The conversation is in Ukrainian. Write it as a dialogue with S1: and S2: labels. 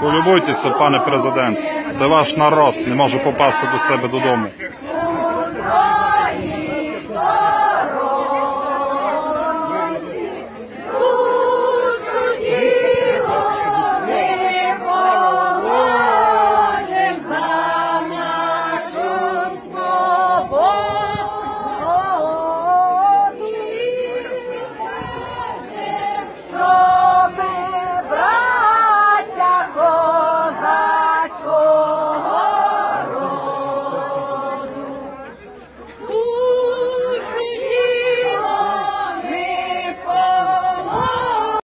S1: Полюбуйтеся, пане президент. Це ваш народ не може попасти до себе додому.